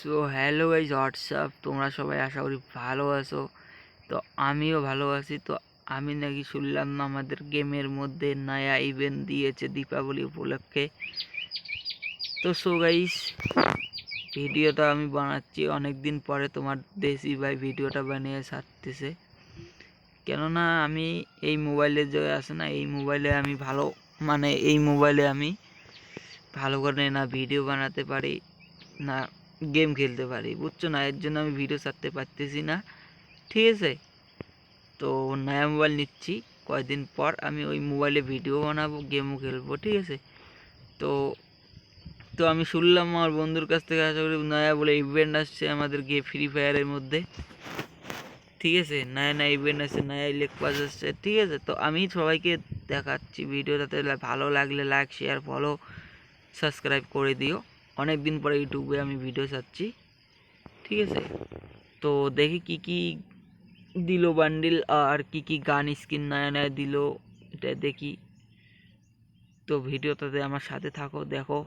So hello guys WhatsApp তোমরা সবাই আশা করি ভালো আছো। তো আমিও ভালো আছি। তো আমি নাকি শুনলাম না আমাদের গেমের মধ্যে নয়া ইভেন্ট দিয়েছে দীপাবলি উপলক্ষে। তো সো গাইস ভিডিওটা আমি বানাচ্ছি। অনেক দিন পরে তোমার দেশি ভাই ভিডিওটা বানিয়ে ছাড়তেছে। কেননা আমি এই মোবাইলে যে আছে না, এই মোবাইলে আমি ভালো মানে এই মোবাইলে আমি ভালো করে না ভিডিও বানাতে পারি, না গেম খেলতে পারি, বুঝছ না? এর জন্য আমি ভিডিও ছাড়তে পারতেছি না। ঠিক আছে? তো নয়া মোবাইল নিচ্ছি কয়েকদিন পর আমি ওই মোবাইলে ভিডিও বানাবো গেমও খেলব, ঠিক আছে? তো তো আমি শুনলাম আমার বন্ধুর কাছ থেকে, আশা করি নয়া বলে ইভেন্ট আসছে আমাদের গিয়ে ফ্রি ফায়ারের মধ্যে। ঠিক আছে? নয়া নয়া ইভেন্ট আসছে, নয়া ইলেক পাস আসছে, ঠিক আছে? তো আমি সবাইকে দেখাচ্ছি ভিডিওটাতে ভালো লাগলে লাইক শেয়ার ফলো সাবস্ক্রাইব করে দিও। অনেক দিন পরে ইউটিউবে আমি ভিডিও ছাড়ছি। ঠিক আছে? তো দেখি কি কি দিল বান্ডিল আর কি কি গান স্কিন নয়া নয়া দিল, এটা দেখি। তো ভিডিওটাতে আমার সাথে থাকো, দেখো।